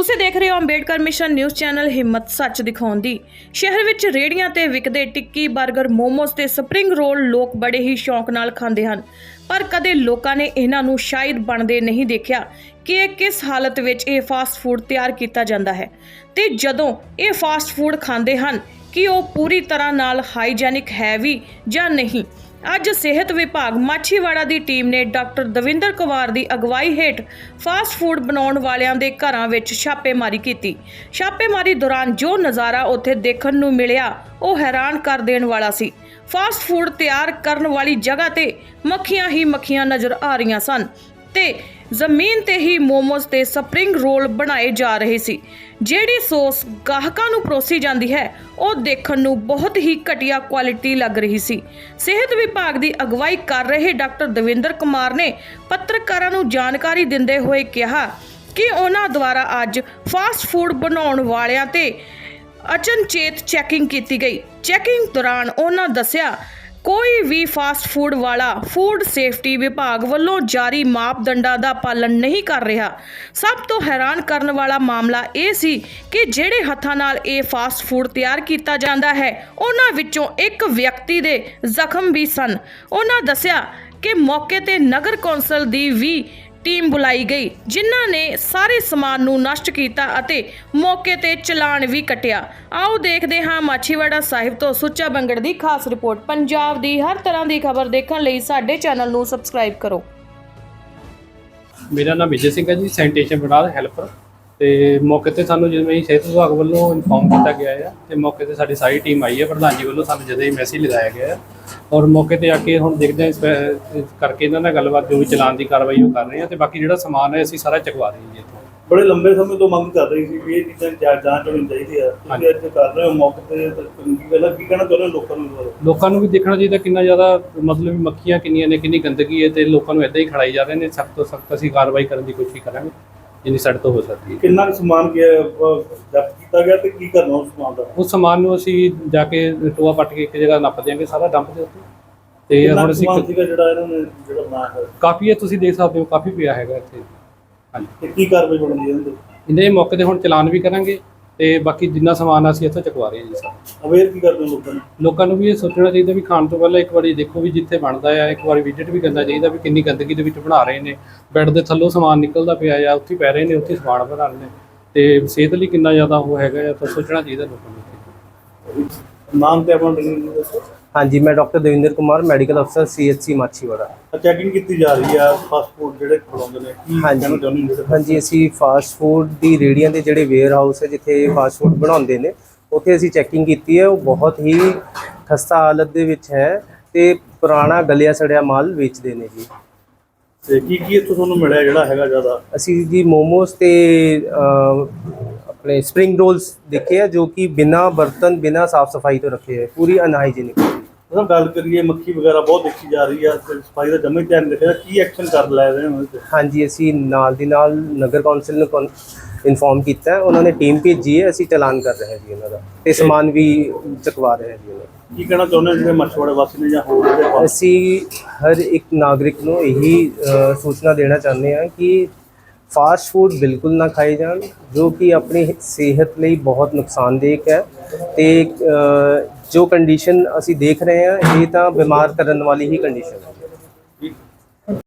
ਤੁਸੀਂ ਦੇਖ ਰਹੇ ਹੋ ਅੰਬੇਡਕਰ ਮਿਸ਼ਨ ਨਿਊਜ਼ ਚੈਨਲ ਹਿੰਮਤ ਸੱਚ ਦਿਖਾਉਣ ਦੀ। ਸ਼ਹਿਰ ਵਿੱਚ ਰੇੜੀਆਂ ਤੇ ਵਿਕਦੇ ਟਿੱਕੀ 버ਗਰ ਮੋਮੋਸ ਤੇ ਸਪਰਿੰਗ ਰੋਲ ਲੋਕ ਬੜੇ ਹੀ ਸ਼ੌਂਕ ਨਾਲ ਖਾਂਦੇ ਹਨ। ਪਰ ਕਦੇ ਲੋਕਾਂ ਨੇ ਇਹਨਾਂ ਨੂੰ ਸ਼ਾਇਦ ਬਣਦੇ ਨਹੀਂ ਦੇਖਿਆ ਕਿ ਇਹ ਕਿਸ ਹਾਲਤ ਵਿੱਚ ਇਹ ਫਾਸਟ ਫੂਡ ਤਿਆਰ ਕੀਤਾ ਜਾਂਦਾ ਹੈ। ਤੇ ਜਦੋਂ ਇਹ ਫਾਸਟ ਫੂਡ ਖਾਂਦੇ ਹਨ, ਕਿ ਉਹ ਪੂਰੀ ਤਰ੍ਹਾਂ ਨਾਲ ਹਾਈਜੈਨਿਕ ਹੈ ਵੀ ਜਾਂ ਨਹੀਂ? ਅੱਜ ਸਿਹਤ ਵਿਭਾਗ ਮਾਛੀਵਾੜਾ ਦੀ ਟੀਮ ਨੇ ਡਾਕਟਰ ਦਵਿੰਦਰ ਕੁਮਾਰ ਦੀ ਅਗਵਾਈ ਹੇਠ ਫਾਸਟ ਫੂਡ ਬਣਾਉਣ ਵਾਲਿਆਂ ਦੇ ਘਰਾਂ ਵਿੱਚ ਛਾਪੇਮਾਰੀ ਕੀਤੀ। ਛਾਪੇਮਾਰੀ ਦੌਰਾਨ ਜੋ ਨਜ਼ਾਰਾ ਉੱਥੇ ਦੇਖਣ ਨੂੰ ਮਿਲਿਆ, ਉਹ ਹੈਰਾਨ ਕਰ ਦੇਣ ਵਾਲਾ ਸੀ। ਫਾਸਟ ਫੂਡ ਤਿਆਰ ਕਰਨ ਵਾਲੀ ਜਗ੍ਹਾ ਤੇ ਮੱਖੀਆਂ ਹੀ ਮੱਖੀਆਂ ਨਜ਼ਰ ਆ ਰਹੀਆਂ ਸਨ ਤੇ ਜ਼ਮੀਨ ਤੇ ਹੀ ਮੋਮੋਸ ਤੇ ਸਪਰਿੰਗ ਰੋਲ ਬਣਾਏ ਜਾ ਰਹੇ ਸੀ। ਜਿਹੜੀ ਸੌਸ ਗਾਹਕਾਂ ਨੂੰ ਪਰੋਸੀ ਜਾਂਦੀ ਹੈ, ਉਹ ਦੇਖਣ ਨੂੰ ਬਹੁਤ ਹੀ ਘਟੀਆ ਕੁਆਲਿਟੀ ਲੱਗ ਰਹੀ ਸੀ। ਸਿਹਤ ਵਿਭਾਗ ਦੀ ਅਗਵਾਈ ਕਰ ਰਹੇ ਡਾਕਟਰ ਦਵਿੰਦਰ ਕੁਮਾਰ ਨੇ ਪੱਤਰਕਾਰਾਂ ਨੂੰ ਜਾਣਕਾਰੀ ਦਿੰਦੇ ਹੋਏ ਕਿਹਾ ਕਿ ਉਹਨਾਂ ਦੁਆਰਾ ਅੱਜ ਫਾਸਟ ਫੂਡ ਬਣਾਉਣ ਵਾਲਿਆਂ ਤੇ ਅਚਨਚੇਤ ਚੈਕਿੰਗ ਕੀਤੀ ਗਈ। ਚੈਕਿੰਗ ਦੌਰਾਨ ਉਹਨਾਂ ਦੱਸਿਆ ਕੋਈ ਵੀ ਫਾਸਟ ਫੂਡ ਵਾਲਾ ਫੂਡ ਸੇਫਟੀ ਵਿਭਾਗ ਵੱਲੋਂ ਜਾਰੀ ਮਾਪਦੰਡਾਂ ਦਾ ਪਾਲਣ ਨਹੀਂ ਕਰ ਰਿਹਾ। ਸਭ ਤੋਂ ਹੈਰਾਨ ਕਰਨ ਵਾਲਾ ਮਾਮਲਾ ਇਹ ਸੀ ਕਿ ਜਿਹੜੇ ਹੱਥਾਂ ਨਾਲ ਇਹ ਫਾਸਟ ਫੂਡ ਤਿਆਰ ਕੀਤਾ ਜਾਂਦਾ ਹੈ, ਉਹਨਾਂ ਵਿੱਚੋਂ ਇੱਕ ਵਿਅਕਤੀ ਦੇ ਜ਼ਖਮ ਵੀ ਸਨ। ਉਹਨਾਂ ਦੱਸਿਆ ਕਿ ਮੌਕੇ ਤੇ ਨਗਰ ਕੌਂਸਲ ਦੀ ਵੀ ਟੀਮ ਬੁਲਾਈ ਗਈ, ਜਿਨ੍ਹਾਂ ਨੇ ਸਾਰੇ ਸਮਾਨ ਨੂੰ ਨਸ਼ਟ ਕੀਤਾ ਅਤੇ ਮੌਕੇ ਤੇ ਚਲਾਨ ਵੀ ਕੱਟਿਆ। ਆਓ ਦੇਖਦੇ ਹਾਂ ਮਾਛੀਵਾੜਾ ਸਾਹਿਬ ਤੋਂ ਸੁੱਚਾ ਬੰਗੜ ਦੀ ਖਾਸ ਰਿਪੋਰਟ। ਪੰਜਾਬ ਦੀ ਹਰ ਤਰ੍ਹਾਂ ਦੀ ਖਬਰ ਦੇਖਣ ਲਈ ਸਾਡੇ ਚੈਨਲ ਨੂੰ ਸਬਸਕ੍ਰਾਈਬ ਕਰੋ। ਮੇਰਾ ਨਾਮ ਵਿਜੇ ਸਿੰਘ ਹੈ ਜੀ, ਸੈਨੀਟੇਸ਼ਨ ਵਿਭਾਗ ਹੈਲਪਰ। ਤੇ ਮੌਕੇ ਤੇ ਸਾਨੂੰ ਜਿਵੇਂ ਹੀ ਸਿਹਤ ਵਿਭਾਗ ਵੱਲੋਂ ਇਨਫੋਰਮ ਕੀਤਾ ਗਿਆ ਹੈ ਤੇ ਮੌਕੇ ਤੇ ਸਾਡੀ ਸਾਰੀ ਟੀਮ ਆਈ ਹੈ ਪ੍ਰਧਾਨ ਜੀ ਵੱਲੋਂ ਸਾਨੂੰ ਜਦੋਂ ਹੀ ਮੈਸੇਜ ਲਗਾਇਆ ਗਿਆ ਹੈ ਔਰ ਮੌਕੇ ਤੇ ਆ ਕੇ ਹੁਣ ਦੇਖਦੇ ਹਾਂ ਇਸ ਪੈ- ਇਸ ਕਰਕੇ ਇਹਨਾਂ ਨਾਲ ਗੱਲਬਾਤ ਜੋ ਵੀ ਚਲਾਨ ਦੀ ਕਾਰਵਾਈ ਉਹ ਕਰ ਰਹੇ ਹਾਂ ਤੇ ਬਾਕੀ ਜਿਹੜਾ ਸਮਾਨ ਹੈ ਅਸੀਂ ਸਾਰਾ ਚਕਵਾ ਰਹੇ ਹਾਂ ਜੀ ਇੱਥੋਂ ਬੜੇ ਲੰਬੇ ਸਮੇਂ ਤੋਂ ਮੰਗ ਕਰ ਰਹੀ ਸੀ ਵੀ ਇਹ ਚੀਜ਼ਾਂ ਦੀ ਜਾਂਚ ਜਾਂਚ ਹੋਣੀ ਚਾਹੀਦੀ ਹਾਂਜੀ। ਤੁਸੀਂ ਅੱਜ ਕਰ ਰਹੇ ਹੋ ਮੌਕੇ ਤੇ ਤਾਂ ਚੰਗੀ ਗੱਲ ਕੀ ਕਹਿਣਾ ਚਾਹੁੰਦੇ ਹੋ ਲੋਕਾਂ ਨੂੰ ਇਸ ਬਾਰੇ? ਲੋਕਾਂ ਨੂੰ ਵੀ ਦੇਖਣਾ ਚਾਹੀਦਾ ਕਿੰਨਾ ਜ਼ਿਆਦਾ ਮਤਲਬ ਵੀ ਮੱਖੀਆਂ ਕਿੰਨੀਆਂ ਨੇ ਕਿੰਨੀ ਗੰਦਗੀ ਹੈ ਤੇ ਲੋਕਾਂ ਨੂੰ ਇਦਾਂ ਹੀ ਖੜਾਈ ਜਾ ਰਹੇ ਨੇ ਸਖਤ ਤੋਂ ਸਖਤ ਅਸੀਂ ਕਾਰਵਾਈ ਕਰਨ ਦੀ ਕੋਸ਼ਿਸ਼ ਕਰਾਂਗੇ ਜਿੰਨੀ ਸਾਡੇ ਤੋਂ ਹੋ ਸਕਦੀ ਹੈ। ਕਿੰਨਾ ਕੁ ਸਮਾਨ ਕੀ ਜ਼ਬਤ ਕੀਤਾ ਗਿਆ ਤੇ ਕੀ ਕਰਨਾ ਉਸ ਸਮਾਨ ਦਾ? ਉਸ ਸਮਾਨ ਨੂੰ ਅਸੀਂ ਜਾ ਕੇ ਟੋਆ ਪੱਟ ਕੇ ਇੱਕ ਜਗ੍ਹਾ ਨੱਪ ਦਿਆਂਗੇ ਸਾਰਾ ਡੰਪ ਦੇ ਉੱਤੇ। ਤੇ ਕਿੰਨਾ ਹੁਣ ਕੁ ਅਸੀਂ ਸਮਾਨ ਸੀਗਾ ਜਿਹੜਾ ਇਹਨਾਂ ਨੇ ਜਿਹੜਾ ਬਣਾਇਆ ਹੈ ਕਾਫੀ ਹੈ ਤੁਸੀਂ ਦੇਖ ਸਕਦੇ ਹੋ ਕਾਫੀ ਪਿਆ ਹੈਗਾ ਇੱਥੇ। ਹਾਂਜੀ। ਤੇ ਕੀ ਕਾਰਵਾਈ ਬਣਦੀ ਹੈ ਇਹਦੇ? ਇਹਦੇ ਮੌਕੇ ਤੇ ਹੁਣ ਚਲਾਨ ਵੀ ਕਰਾਂਗੇ। ਤੇ ਬਾਕੀ ਜਿੰਨਾ ਸਮਾਨ ਆ ਅਸੀਂ ਇੱਥੋਂ ਚੁਕਵਾ ਰਹੇ ਹਾਂ ਜੀ ਸਰ। ਅਵੇਅਰ ਕੀ ਕਰਦੇ ਹੋ ਲੋਕਾਂ ਨੂੰ? ਲੋਕਾਂ ਨੂੰ ਵੀ ਇਹ ਸੋਚਣਾ ਚਾਹੀਦਾ ਵੀ ਖਾਣ ਤੋਂ ਪਹਿਲਾਂ ਇੱਕ ਵਾਰੀ ਦੇਖੋ ਵੀ ਜਿੱਥੇ ਬਣਦਾ ਆ ਇੱਕ ਵਾਰੀ ਵਿਜ਼ਿਟ ਵੀ ਕਰਨਾ ਚਾਹੀਦਾ ਵੀ ਕਿੰਨੀ ਗੰਦਗੀ ਦੇ ਵਿੱਚ ਬਣਾ ਰਹੇ ਨੇ। ਬੈੱਡ ਦੇ ਥੱਲੋਂ ਸਮਾਨ ਨਿਕਲਦਾ ਪਿਆ ਆ ਉੱਥੇ ਪੈ ਰਹੇ ਨੇ ਉੱਥੇ ਸਮਾਨ ਬਣਾ ਰਹੇ ਨੇ। ਤੇ ਸਿਹਤ ਲਈ ਕਿੰਨਾ ਜ਼ਿਆਦਾ ਉਹ ਹੈਗਾ ਆ ਤਾਂ ਸੋਚਣਾ ਚਾਹੀਦਾ ਲੋਕਾਂ ਨੂੰ। ਨਾਮ ਤੇ ਆਪਣਾ ਦੱਸੋ। ਹਾਂਜੀ ਮੈਂ ਡਾਕਟਰ ਦਵਿੰਦਰ ਕੁਮਾਰ ਮੈਡੀਕਲ ਅਫਸਰ ਸੀਐਚਸੀ ਮਾਛੀਵਾੜਾ। ਚੈਕਿੰਗ ਕੀਤੀ ਜਾ ਰਹੀ ਹੈ ਫਾਸਟ ਫੂਡ ਜਿਹੜੇ ਖਵਾਉਂਦੇ ਨੇ ਕੀ ਹਾਂਜੀ। ਕਹਿਣਾ ਚਾਹੁੰਦੇ ਜਿਹੜੇ ਹਾਂਜੀ ਅਸੀਂ ਫਾਸਟ ਫੂਡ ਦੀ ਰੇੜੀਆਂ ਦੇ ਜਿਹੜੇ ਵੇਅਰ ਹਾਊਸ ਹੈ ਜਿੱਥੇ ਫਾਸਟ ਫੂਡ ਬਣਾਉਂਦੇ ਨੇ ਉੱਥੇ ਅਸੀਂ ਚੈਕਿੰਗ ਕੀਤੀ ਹੈ। ਉਹ ਬਹੁਤ ਹੀ ਖਸਤਾ ਹਾਲਤ ਦੇ ਵਿੱਚ ਹੈ ਤੇ ਪੁਰਾਣਾ ਗਲਿਆ ਸੜਿਆ ਮਾਲ ਵੇਚਦੇ ਨੇ ਜੀ। ਤੇ ਕੀ ਕੀ ਇੱਥੋਂ ਤੁਹਾਨੂੰ ਮਿਲਿਆ ਜਿਹੜਾ ਹੈਗਾ ਜ਼ਿਆਦਾ? ਅਸੀਂ ਜੀ ਮੋਮੋਸ ਤੇ ਆਪਣੇ ਸਪਰਿੰਗ ਰੋਲਸ ਦੇਖੇ ਆ ਜੋ ਕਿ ਬਿਨਾ ਬਰਤਨ ਬਿਨਾ ਸਾਫ਼ ਸਫ਼ਾਈ ਤੋਂ ਰੱਖੇ ਹੈ ਪੂਰੀ ਅਨਹਾਈਜੀਨਿਕ ਅਗਰ ਗੱਲ ਕਰੀਏ ਮੱਖੀ ਵਗੈਰਾ ਬਹੁਤ ਦੇਖੀ ਜਾ ਰਹੀ ਹੈ ਤੇ ਸਫ਼ਾਈ ਦਾ ਜਮੇ ਧਿਆਨ ਨਹੀਂ ਰੱਖਿਆ ਕੀ ਐਕਸ਼ਨ ਕਰ ਲੈ ਰਹੇ ਹੋ ਹਾਂਜੀ ਅਸੀਂ ਨਾਲ ਦੀ ਨਾਲ ਨਗਰ ਕੌਂਸਲ ਨੂੰ ਇਨਫੋਰਮ ਕੀਤਾ ਹੈ ਉਹਨਾਂ ਨੇ ਟੀਮ ਭੇਜੀ ਹੈ ਅਸੀਂ ਚਲਾਨ ਕਰ ਰਹੇ ਹਾਂ ਜੀ ਉਹਨਾਂ ਦਾ ਤੇ ਸਮਾਨ ਵੀ ਚੁਕਵਾ ਰਹੇ ਹਾਂ ਜੀ ਉਹਨਾਂ ਦਾ। ਕੀ ਕਹਿਣਾ ਚਾਹੁੰਦੇ ਜਿਹੜੇ ਮਛਵਾੜੇ ਵਾਸੀ ਨੇ ਜਾਂ ਹੋਰ ਜਿਹੜੇ ਅਸੀਂ ਹਰ ਇੱਕ ਨਾਗਰਿਕ ਨੂੰ ਇਹੀ ਸੂਚਨਾ ਦੇਣਾ ਚਾਹੁੰਦੇ ਹਾਂ ਕਿ ਫਾਸਟ ਫੂਡ ਬਿਲਕੁਲ ਨਾ ਖਾਏ ਜਾਣ ਜੋ ਕਿ ਆਪਣੀ ਸਿਹਤ ਲਈ ਬਹੁਤ ਨੁਕਸਾਨਦੇਹ ਹੈ ਤੇ ਜੋ ਕੰਡੀਸ਼ਨ ਅਸੀਂ ਦੇਖ ਰਹੇ ਹਾਂ ਇਹ ਤਾਂ ਬਿਮਾਰ ਕਰਨ ਵਾਲੀ ਹੀ ਕੰਡੀਸ਼ਨ ਹੈ।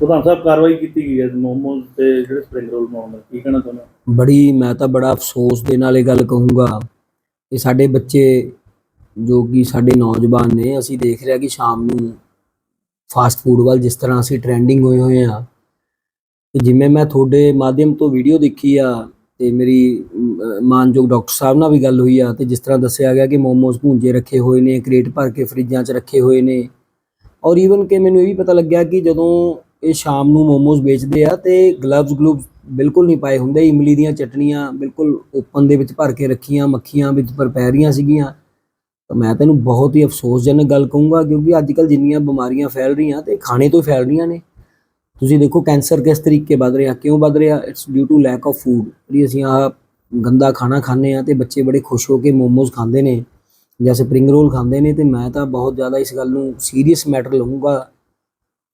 ਪ੍ਰਧਾਨ ਸਾਹਿਬ ਕਾਰਵਾਈ ਕੀਤੀ ਗਈ ਹੈ ਮੋਮੋਸ ਤੇ ਜਿਹੜੇ ਸਪਰਿੰਗ ਰੋਲ ਬਣਾਉਂਦੇ ਕੀ ਕਹਿਣਾ ਹੋ? ਬੜੀ ਮੈਂ ਤਾਂ ਬੜਾ ਅਫਸੋਸ ਦੇ ਨਾਲ ਇਹ ਗੱਲ ਕਹੂੰਗਾ ਕਿ ਸਾਡੇ ਬੱਚੇ ਜੋ ਕਿ ਸਾਡੇ ਨੌਜਵਾਨ ਨੇ ਅਸੀਂ ਦੇਖ ਰਿਹਾ ਕਿ ਸ਼ਾਮ ਨੂੰ ਫਾਸਟ ਫੂਡ ਵੱਲ ਜਿਸ ਤਰ੍ਹਾਂ ਅਸੀਂ ਟ੍ਰੈਂਡਿੰਗ ਹੋਏ ਹੋਏ ਆ ਤੇ ਜਿਵੇਂ ਮੈਂ ਤੁਹਾਡੇ ਮਾਧਿਅਮ ਤੋਂ ਵੀਡੀਓ ਦੇਖੀ ਆ ਤੇ ਮੇਰੀ ਮਾਨਯੋਗ ਡਾਕਟਰ ਸਾਹਿਬ ਨਾਲ ਵੀ ਗੱਲ ਹੋਈ ਆ ਤੇ ਜਿਸ ਤਰ੍ਹਾਂ ਦੱਸਿਆ ਗਿਆ ਕਿ ਮੋਮੋਸ ਭੂੰਜੇ ਰੱਖੇ ਹੋਏ ਨੇ ਕ੍ਰੇਟ ਭਰ ਕੇ ਫਰਿੱਜਾਂ 'ਚ ਰੱਖੇ ਹੋਏ ਨੇ। ਔਰ ਈਵਨ ਕਿ ਮੈਨੂੰ ਇਹ ਵੀ ਪਤਾ ਲੱਗਿਆ ਕਿ ਜਦੋਂ ਇਹ ਸ਼ਾਮ ਨੂੰ ਮੋਮੋਸ ਵੇਚਦੇ ਆ ਤੇ ਗਲਵਜ਼ ਗਲੂਵਜ਼ ਬਿਲਕੁਲ ਨਹੀਂ ਪਾਏ ਹੁੰਦੇ, ਇਮਲੀ ਦੀਆਂ ਚਟਣੀਆਂ ਬਿਲਕੁਲ ਓਪਨ ਦੇ ਵਿੱਚ ਭਰ ਕੇ ਰੱਖੀਆਂ, ਮੱਖੀਆਂ ਵਿੱਚ ਪਰ ਪੈ ਰਹੀਆਂ ਸੀਗੀਆਂ। ਤਾਂ ਮੈਂ ਤੈਨੂੰ ਬਹੁਤ ਹੀ ਅਫਸੋਸਜਨਕ ਗੱਲ ਕਹੂੰਗਾ ਕਿਉਂਕਿ ਅੱਜ ਕੱਲ ਜਿੰਨੀਆਂ ਬਿਮਾਰੀਆਂ ਫੈਲ ਰਹੀਆਂ ਤੇ ਖਾਣੇ ਤੋਂ ਫੈਲ ਰਹੀਆਂ ਨੇ। ਤੁਸੀਂ ਦੇਖੋ ਕੈਂਸਰ ਕਿਸ ਤਰੀਕੇ ਵੱਧ ਰਿਹਾ, ਕਿਉਂ ਵੱਧ ਰਿਹਾ? It's due to lack of food ਜਿਹੜੀ ਅਸੀਂ ਆ ਗੰਦਾ ਖਾਣਾ ਖਾਂਦੇ ਆ ਤੇ ਬੱਚੇ ਬੜੇ ਖੁਸ਼ ਹੋ ਕੇ ਮੋਮੋਸ ਖਾਂਦੇ ਨੇ ਜਾਂ ਸਪਰਿੰਗ ਰੋਲ ਖਾਂਦੇ ਨੇ ਤੇ ਮੈਂ ਤਾਂ ਬਹੁਤ ਜ਼ਿਆਦਾ ਇਸ ਗੱਲ ਨੂੰ ਸੀਰੀਅਸ ਮੈਟਰ ਲਵਾਂਗਾ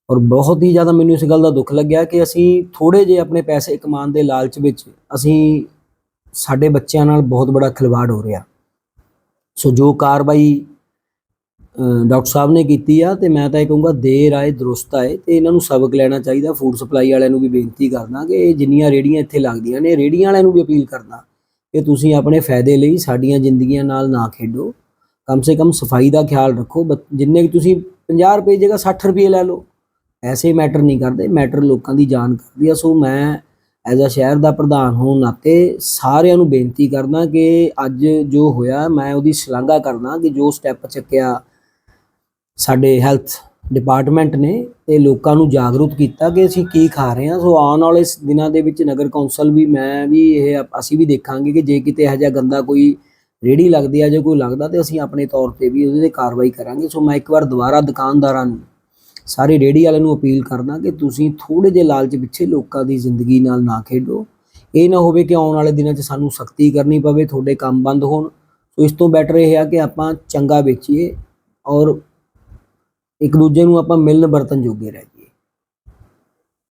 ਔਰ ਬਹੁਤ ਹੀ ਜ਼ਿਆਦਾ ਮੈਨੂੰ ਇਸ ਗੱਲ ਦਾ ਦੁੱਖ ਲੱਗਿਆ ਕਿ ਅਸੀਂ ਥੋੜੇ ਜਿਹੇ ਆਪਣੇ ਪੈਸੇ ਕਮਾਉਣ ਦੇ ਲਾਲਚ ਵਿੱਚ ਅਸੀਂ ਸਾਡੇ ਬੱਚਿਆਂ ਨਾਲ ਬਹੁਤ ਬੜਾ ਖਿਲਵਾੜ ਹੋ ਰਿਹਾ। ਸੋ ਜੋ ਕਾਰਵਾਈ ਡਾਕਟਰ ਸਾਹਿਬ ਨੇ ਕੀਤੀ ਆ ਤੇ ਮੈਂ ਤਾਂ ਇਹ ਕਹੂੰਗਾ ਦੇਰ ਆਏ, ਦਰੁਸਤ ਆਏ ਤੇ ਇਹਨਾਂ ਨੂੰ ਸਬਕ ਲੈਣਾ ਚਾਹੀਦਾ ਫੂਡ ਸਪਲਾਈ ਵਾਲਿਆਂ ਨੂੰ ਵੀ ਬੇਨਤੀ ਕਰਨਾ ਕਿ ਇਹ ਜਿੰਨੀਆਂ ਰੇੜੀਆਂ ਇੱਥੇ ਲੱਗਦੀਆਂ ਨੇ ਰੇੜੀਆਂ ਵਾਲਿਆਂ ਨੂੰ ਵੀ ਅਪੀਲ ਕਰਨਾ ਕਿ ਤੁਸੀਂ ਆਪਣੇ ਫਾਇਦੇ ਲਈ ਸਾਡੀਆਂ ਜ਼ਿੰਦਗੀਆਂ ਨਾਲ ਨਾ ਖੇਡੋ। ਕਮ ਸੇ ਕਮ ਸਫ਼ਾਈ ਦਾ ਖਿਆਲ ਰੱਖੋ ਬ- ਜਿੰਨੇ ਕਿ ਤੁਸੀਂ 50 ਰੁਪਏ ਦੀ ਜਗ੍ਹਾ 60 ਰੁਪਏ ਲੈ ਲਓ ਐਸੇ ਮੈਟਰ ਨਹੀਂ ਕਰਦੇ, ਮੈਟਰ ਲੋਕਾਂ ਦੀ ਜਾਨ ਕਰਦੀ ਆ। ਸੋ ਮੈਂ ਐਜ਼ ਅ ਸ਼ਹਿਰ ਦਾ ਪ੍ਰਧਾਨ ਹੋਣ ਨਾਤੇ ਸਾਰਿਆਂ ਨੂੰ ਬੇਨਤੀ ਕਰਦਾ ਕਿ ਅੱਜ ਜੋ ਹੋਇਆ, ਮੈਂ ਉਹਦੀ ਸ਼ਲਾਘਾ ਕਰਦਾ ਕਿ ਜੋ ਸਟੈਪ ਚੱਕਿਆ ਸਾਡੇ ਹੈਲਥ ਡਿਪਾਰਟਮੈਂਟ ਨੇ ਤੇ ਲੋਕਾਂ ਨੂੰ ਜਾਗਰੂਕ ਕੀਤਾ ਕਿ ਅਸੀਂ ਕੀ ਖਾ ਰਹੇ ਹਾਂ। ਸੋ ਆਉਣ ਵਾਲੇ ਦਿਨਾਂ ਦੇ ਵਿੱਚ ਨਗਰ ਕੌਂਸਲ ਵੀ, ਮੈਂ ਵੀ ਇਹ ਅਸੀਂ ਵੀ ਦੇਖਾਂਗੇ ਕਿ ਜੇ ਕਿਤੇ ਇਹੋ ਜਿਹਾ ਗੰਦਾ ਕੋਈ ਰੇੜੀ ਲੱਗਦੀ ਆ ਜੇ ਕੋਈ ਲੱਗਦਾ ਤੇ ਅਸੀਂ ਆਪਣੇ ਤੌਰ ਤੇ ਵੀ ਉਹਦੇ ਤੇ ਕਾਰਵਾਈ ਕਰਾਂਗੇ। ਸੋ ਮੈਂ ਇੱਕ ਵਾਰ ਦੁਬਾਰਾ ਦੁਕਾਨਦਾਰਾਂ ਨੂੰ, ਸਾਰੇ ਰੇੜੀ ਵਾਲਿਆਂ ਨੂੰ ਅਪੀਲ ਕਰਦਾ ਕਿ ਤੁਸੀਂ ਥੋੜੇ ਜਿਹੇ ਲਾਲਚ ਪਿੱਛੇ ਲੋਕਾਂ ਦੀ ਜ਼ਿੰਦਗੀ ਨਾਲ ਨਾ ਖੇਡੋ। ਇਹ ਨਾ ਹੋਵੇ ਕਿ ਆਉਣ ਵਾਲੇ ਦਿਨਾਂ 'ਚ ਸਾਨੂੰ ਸਖਤੀ ਕਰਨੀ ਪਵੇ, ਤੁਹਾਡੇ ਕੰਮ ਬੰਦ ਹੋਣ। ਸੋ ਇਸ ਤੋਂ ਬੈਟਰ ਇਹ ਆ ਕਿ ਆਪਾਂ ਚੰਗਾ ਵੇਚੀਏ ਔਰ ਇੱਕ ਦੂਜੇ ਨੂੰ ਆਪਾਂ ਮਿਲਣ ਵਰਤਨ ਜੋਗੇ ਰਹਿ